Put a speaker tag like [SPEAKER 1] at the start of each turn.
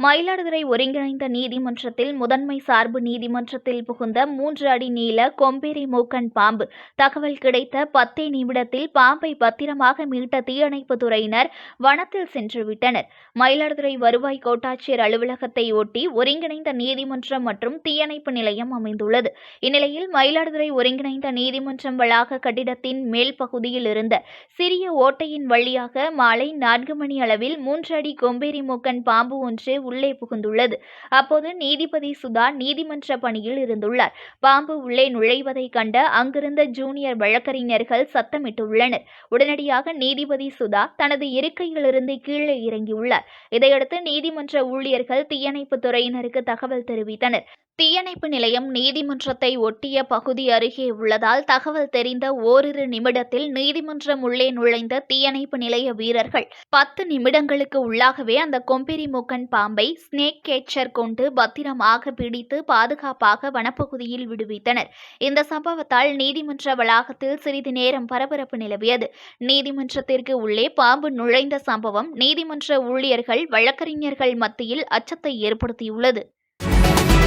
[SPEAKER 1] மயிலாடுதுறை ஒருங்கிணைந்த நீதிமன்றத்தில் முதன்மை சார்பு நீதிமன்றத்தில் புகுந்த மூன்று அடி நீள கொம்பேரி மூக்கன் பாம்பு. தகவல் கிடைத்த பத்தே நிமிடத்தில் பாம்பை பத்திரமாக மீட்ட தீயணைப்பு துறையினர் வனத்தில் சென்றுவிட்டனர் மயிலாடுதுறை வருவாய் கோட்டாட்சியர் அலுவலகத்தை ஒட்டி ஒருங்கிணைந்த நீதிமன்றம் மற்றும் தீயணைப்பு நிலையம் அமைந்துள்ளது. இந்நிலையில் மயிலாடுதுறை ஒருங்கிணைந்த நீதிமன்றம் வளாக கட்டிடத்தின் மேல் பகுதியில் இருந்த சிறிய ஓட்டையின் வழியாக மாலை நான்கு மணி அளவில் மூன்று அடி கொம்பேரி மூக்கன் பாம்பு ஒன்று உள்ளே புகுந்துள்ளது. அப்போது நீதிபதி சுதா நீதிமன்ற பணியில் இருந்துள்ளார். பாம்பு உள்ளே நுழைவதை கண்ட அங்கிருந்த ஜூனியர் வழக்கறிஞர்கள் சத்தமிட்டுள்ளனர். உடனடியாக நீதிபதி சுதா தனது இருக்கையிலிருந்து கீழே இறங்கியுள்ளார். இதையடுத்து நீதிமன்ற ஊழியர்கள் தீயணைப்பு துறையினருக்கு தகவல் தெரிவித்தனர். தீயணைப்பு நிலையம் நீதிமன்றத்தை ஒட்டிய பகுதி அருகே உள்ளதால் தகவல் தெரிந்த ஓரிரு நிமிடத்தில் நீதிமன்றம் உள்ளே நுழைந்த தீயணைப்பு நிலைய வீரர்கள் பத்து நிமிடங்களுக்கு உள்ளாகவே அந்த கொம்பெரி மூக்கன் பாம்பை ஸ்னேக் கேச்சர் கொண்டு பத்திரமாக பிடித்து பாதுகாப்பாக வனப்பகுதியில் விடுவித்தனர். இந்த சம்பவத்தால் நீதிமன்ற வளாகத்தில் சிறிது நேரம் பரபரப்பு நிலவியது. நீதிமன்றத்திற்கு உள்ளே பாம்பு நுழைந்த சம்பவம் நீதிமன்ற ஊழியர்கள் வழக்கறிஞர்கள் மத்தியில் அச்சத்தை ஏற்படுத்தியுள்ளது.